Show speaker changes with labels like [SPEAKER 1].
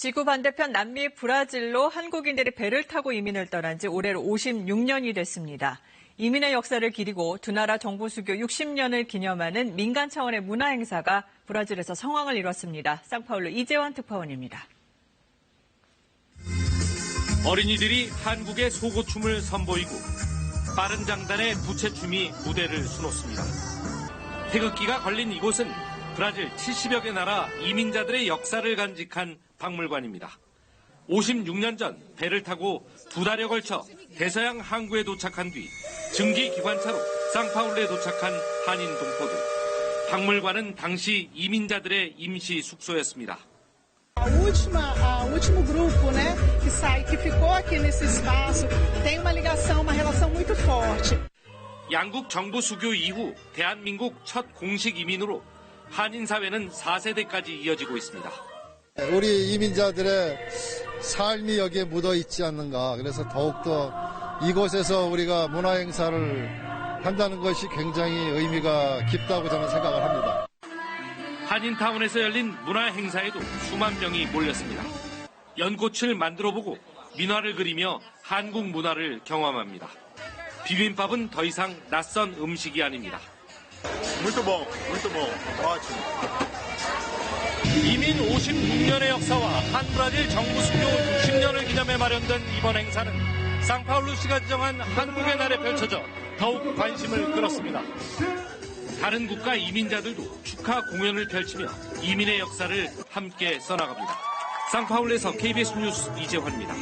[SPEAKER 1] 지구 반대편 남미 브라질로 한국인들이 배를 타고 이민을 떠난 지 올해로 56년이 됐습니다. 이민의 역사를 기리고 두 나라 정부 수교 60년을 기념하는 민간 차원의 문화 행사가 브라질에서 성황을 이뤘습니다. 쌍파울루 이재환 특파원입니다.
[SPEAKER 2] 어린이들이 한국의 소고춤을 선보이고 빠른 장단의 부채춤이 무대를 수놓습니다. 태극기가 걸린 이곳은 브라질 70여 개 나라 이민자들의 역사를 간직한 박물관입니다. 56년 전 배를 타고 두 달여 걸쳐 대서양 항구에 도착한 뒤 증기 기관차로 쌍파울루에 도착한 한인 동포들. 박물관은 당시 이민자들의 임시 숙소였습니다.
[SPEAKER 3] A última, a último grupo, né, que sai, que ficou aqui nesse espaço, tem uma ligação, uma relação muito forte.
[SPEAKER 2] 양국 정부 수교 이후 대한민국 첫 공식 이민으로 한인 사회는 4세대까지 이어지고 있습니다.
[SPEAKER 4] 우리 이민자들의 삶이 여기에 묻어 있지 않는가. 그래서 더욱더 이곳에서 우리가 문화 행사를 한다는 것이 굉장히 의미가 깊다고 저는 생각을 합니다.
[SPEAKER 2] 한인타운에서 열린 문화 행사에도 수만 명이 몰렸습니다. 연꽃을 만들어 보고 민화를 그리며 한국 문화를 경험합니다. 비빔밥은 더 이상 낯선 음식이 아닙니다.
[SPEAKER 5] Muito bom, muito bom. Ótimo.
[SPEAKER 2] 이민 56년의 역사와 한브라질 정부 수교 60년을 기념해 마련된 이번 행사는 상파울루시가 지정한 한국의 날에 펼쳐져 더욱 관심을 끌었습니다. 다른 국가 이민자들도 축하 공연을 펼치며 이민의 역사를 함께 써나갑니다. 상파울루에서 KBS 뉴스 이재환입니다.